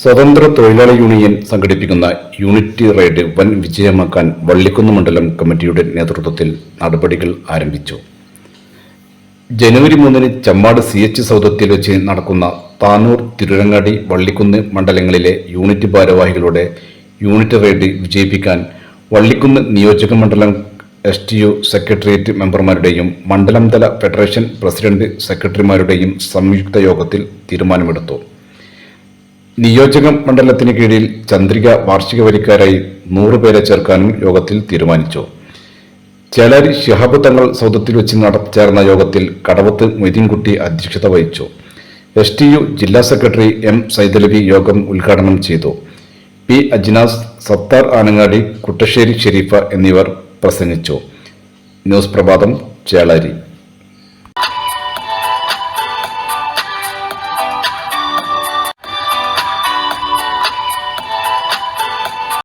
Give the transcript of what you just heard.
സ്വതന്ത്ര തൊഴിലാളി യൂണിയൻ സംഘടിപ്പിക്കുന്ന യൂണിറ്റി റൈഡ് വൻ വിജയമാക്കാൻ വള്ളിക്കുന്ന് മണ്ഡലം കമ്മിറ്റിയുടെ നേതൃത്വത്തിൽ നടപടികൾ ആരംഭിച്ചു. ജനുവരി മൂന്നിന് ചമ്മാട് സി എച്ച് സൗദത്തിൽ വെച്ച് നടക്കുന്ന താനൂർ തിരുരങ്ങാടി വള്ളിക്കുന്ന് മണ്ഡലങ്ങളിലെ യൂണിറ്റ് ഭാരവാഹികളുടെ യൂണിറ്റ് റൈഡ് വിജയിപ്പിക്കാൻ വള്ളിക്കുന്ന് നിയോജക മണ്ഡലം എസ് ടി യു സെക്രട്ടേറിയറ്റ് മെമ്പർമാരുടെയും മണ്ഡലം തല ഫെഡറേഷൻ പ്രസിഡന്റ് സെക്രട്ടറിമാരുടെയും സംയുക്ത യോഗത്തിൽ തീരുമാനമെടുത്തു. നിയോജക മണ്ഡലത്തിന് കീഴിൽ ചന്ദ്രിക വാർഷിക വരിക്കാരായി നൂറുപേരെ ചേർക്കാനും യോഗത്തിൽ തീരുമാനിച്ചു. ചേളാരി ശിഹാബ് തങ്ങൾ സൗദത്തിൽ വെച്ച് നടച്ചേർന്ന യോഗത്തിൽ കടവത്ത് മൊയ്തീൻകുട്ടി അധ്യക്ഷത വഹിച്ചു. എസ് ടി യു ജില്ലാ സെക്രട്ടറി എം സൈദലവി യോഗം ഉദ്ഘാടനം ചെയ്തു. പി അജ്നാസ് സത്താർ ആനങ്ങാടി കുട്ടശ്ശേരി ഷെരീഫ എന്നിവർ പ്രസംഗിച്ചു. ന്യൂസ് പ്രഭാതം ചേളാരി.